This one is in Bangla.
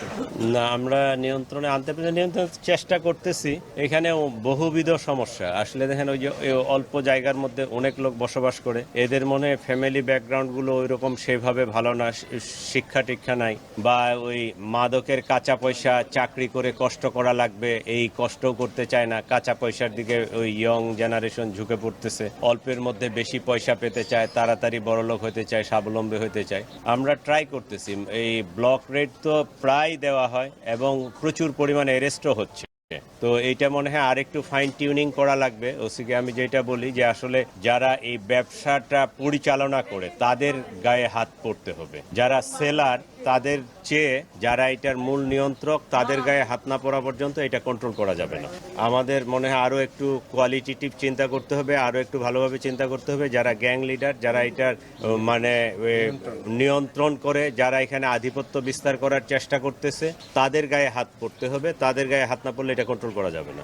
আনতে না, আমরা নিয়ন্ত্রণে আনতে পারি নিয়ন্ত্রণ চেষ্টা করতেছি। এখানে বহুবিধ সমস্যা। আসলে দেখেন ওই যে অল্প জায়গার মধ্যে অনেক লোক বসবাস করে। এদের মনে ফ্যামিলি ব্যাকগ্রাউন্ডগুলো ওই রকম সেভাবে ভালো না, শিক্ষা টিক্ষা নাই। বা ওই মাদকের কাঁচা পয়সা চাকরি করে কষ্ট করা লাগবে, এই কষ্টও করতে চায় না। কাঁচা পয়সার দিকে ওই ইয়ং জেনারেশন ঝুঁকে পড়তেছে। অল্পের মধ্যে বেশি পয়সা পেতে চায়, তাড়াতাড়ি বড়লোক হতে চায়, স্বাবলম্বী হতে চায়। আমরা ট্রাই করতেছি। এই ব্লক রেট তো প্রায় দেওয়া হয় এবং প্রচুর পরিমাণে অ্যারেস্টও হচ্ছে। তো এইটা মনে হয় আরেকটু ফাইন টিউনিং করা লাগবে। ওসিকে আমি যেটা বলি যে আসলে যারা এই ব্যবসাটা পরিচালনা করে তাদের গায়ে হাত পড়তে হবে। যারা সেলার তাদের চেয়ে যারা এটার মূল নিয়ন্ত্রক তাদের গায়ে হাত না পড়া পর্যন্ত এটা কন্ট্রোল করা যাবে না। আমাদের মনে হয় আরও একটু কোয়ালিটিটিভ চিন্তা করতে হবে আরও একটু ভালোভাবে চিন্তা করতে হবে। যারা গ্যাং লিডার যারা এটার মানে নিয়ন্ত্রণ করে যারা এখানে আধিপত্য বিস্তার করার চেষ্টা করতেছে তাদের গায়ে হাত পড়তে হবে। তাদের গায়ে হাত না পড়লে এটা কন্ট্রোল করা যাবে না।